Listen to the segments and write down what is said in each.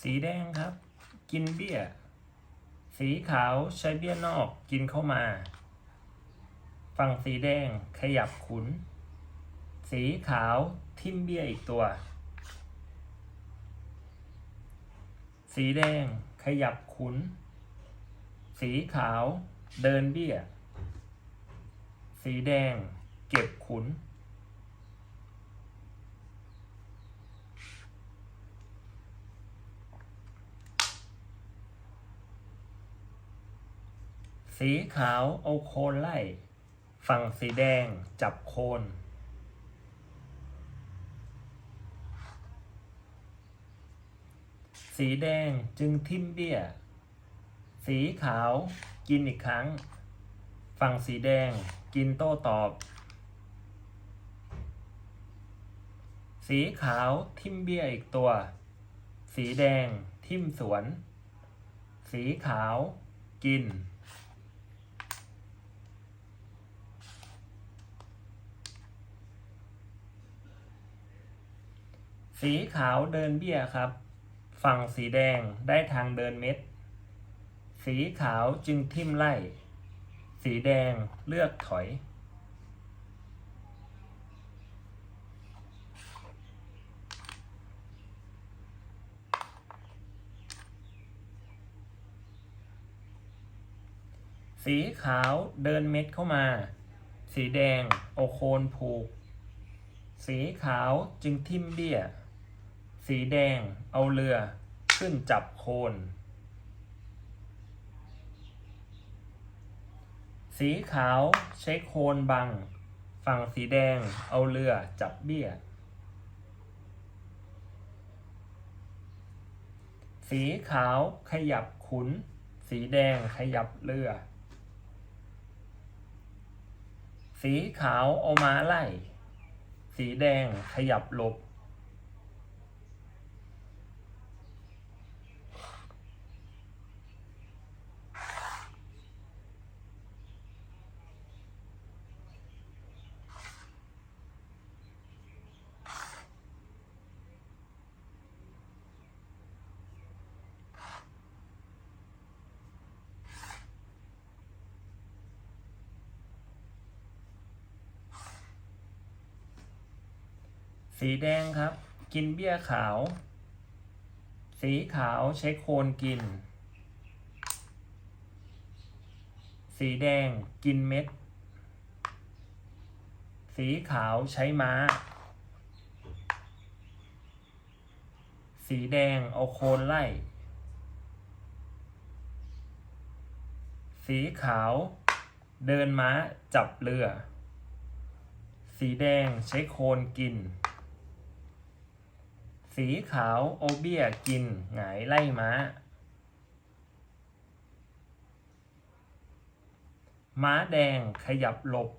สีแดงครับ กินเบี้ย สีขาวใช้เบี้ยนอกกินเข้ามา ฝั่งสีแดงขยับขุน สีขาวทิ่มเบี้ยอีกตัว สีแดงขยับขุน สีขาวเดินเบี้ย สีแดงเก็บขุน สีขาวเอาโคนไล่ ฝั่งสีแดงจับโคน สีแดงจึงทิ่มเบี้ย สีขาวกินอีกครั้ง ฝั่งสีแดงกินโต้ตอบ สีขาวทิ่มเบี้ยอีกตัว สีแดงทิ่มสวน สีขาวกิน สีขาวเดินเบี้ยครับ ฝั่งสีแดงได้ทางเดินเม็ด สีขาวจึงทิ่มไล่ สีแดงเลือกถอย สีขาวเดินเม็ดเข้ามา สีแดงเอาโคนผูก สีขาวจึงทิ่มเบี้ย สีแดงเอาเรือขึ้นจับโคน สีขาวใช้โคนบัง ฝั่งสีแดงเอาเรือจับเบี้ย สีขาวขยับขุน สีแดงขยับเรือ สีขาวเอามาไล่ สีแดงขยับหลบ สีแดงครับ กินเบี้ยขาว สีขาวใช้โคนกิน สีแดงกินเม็ด สีขาวใช้ม้า สีแดงเอาโคนไล่ สีขาวเดินม้าจับเรือ สีแดงใช้โคนกิน สีขาวโอเบียกินหงายไล่ม้า ม้าแดงขยับหลบ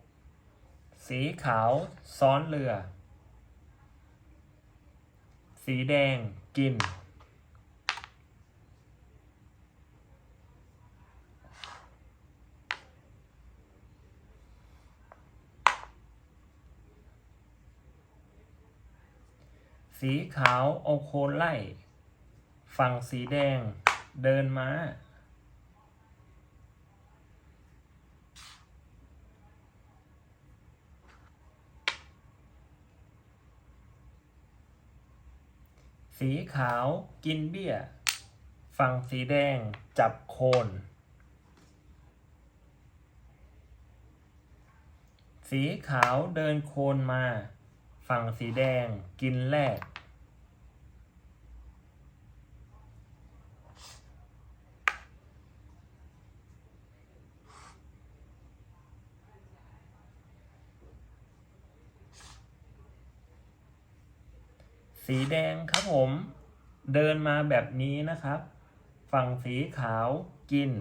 สีขาวซ้อนเรือ สีแดงกิน สีขาวเอาโคนไล่ ฝั่งสีแดงเดินม้า สีขาวกินเบี้ย ฝั่งสีแดงจับโคน สีขาวเดินโคนมา ฝั่งสีแดงกินแรก สีแดงครับผม เดินมาแบบนี้นะครับ ฝั่งสีขาวกิน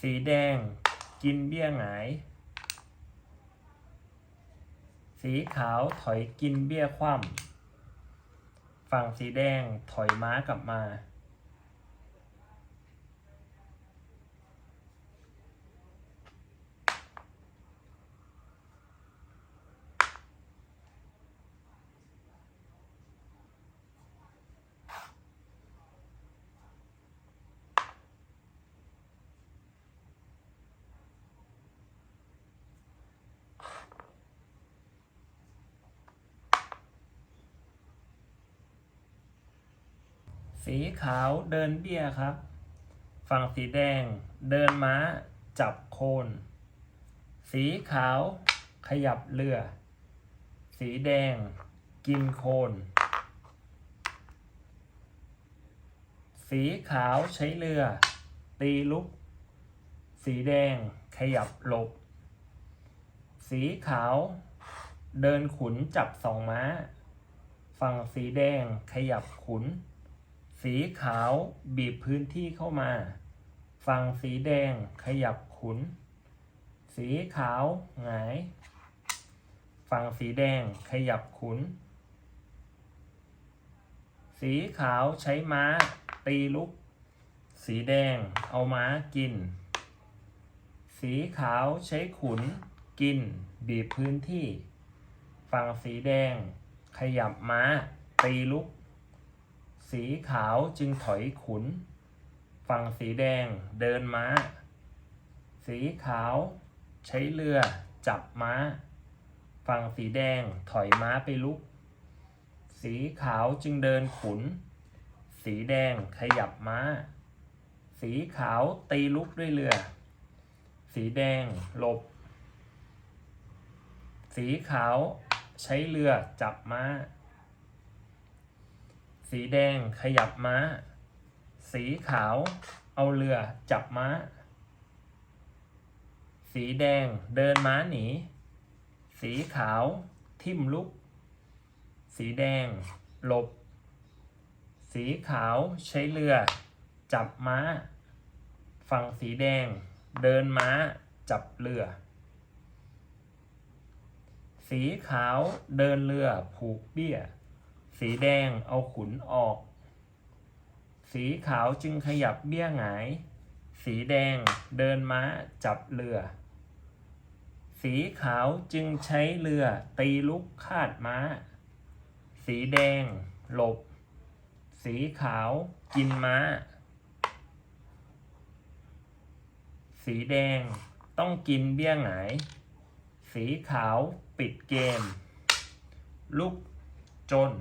สีแดงกินเบี้ยหงาย สีขาวถอยกินเบี้ยคว่ำฝั่งสีแดงถอยม้ากลับมา สีขาวเดินเบี้ยครับ ฝั่งสีแดงเดินม้าจับโคน สีขาวขยับเรือ สีแดงกินโคน สีขาวใช้เรือ ตีลุก สีแดงขยับหลบ สีขาวเดินขุนจับสองม้า ฝั่งสีแดงขยับขุน สีขาวบีบพื้นที่เข้ามา ฝั่งสีแดงขยับขุน สีขาวหงาย ฝั่งสีแดงขยับขุน สีขาวใช้ม้าตีลุก สีแดงเอาม้ากิน สีขาวใช้ขุนกิน บีบพื้นที่ ฝั่งสีแดงขยับม้าตีลุก สีขาวจึงถอยขุน ฝั่งสีแดงเดินม้า สีขาวใช้เรือจับม้า ฝั่งสีแดงถอยม้าไปลุก สีขาวจึงเดินขุน สีแดงขยับม้า สีขาวตีลุกด้วยเรือ สีแดงหลบ สีขาวใช้เรือจับม้า สีแดงขยับม้า สีขาว เอาเรือจับม้า สีแดงเดินม้าหนี สีขาวทิ่มลุก สีแดงหลบ สีขาวใช้เรือ จับม้า ฝั่งสีแดง เดินม้าจับเรือ สีขาวเดินเรือผูกเบี้ย สีแดงเอาขุนออก สีขาวจึงขยับเบี้ยหงาย สีแดงเดินม้าจับเรือ สีขาวจึงใช้เรือตีลุกคาดม้า สีแดงหลบ สีขาวกินม้า สีแดงต้องกินเบี้ยหงาย สีขาวปิดเกม ลุกจน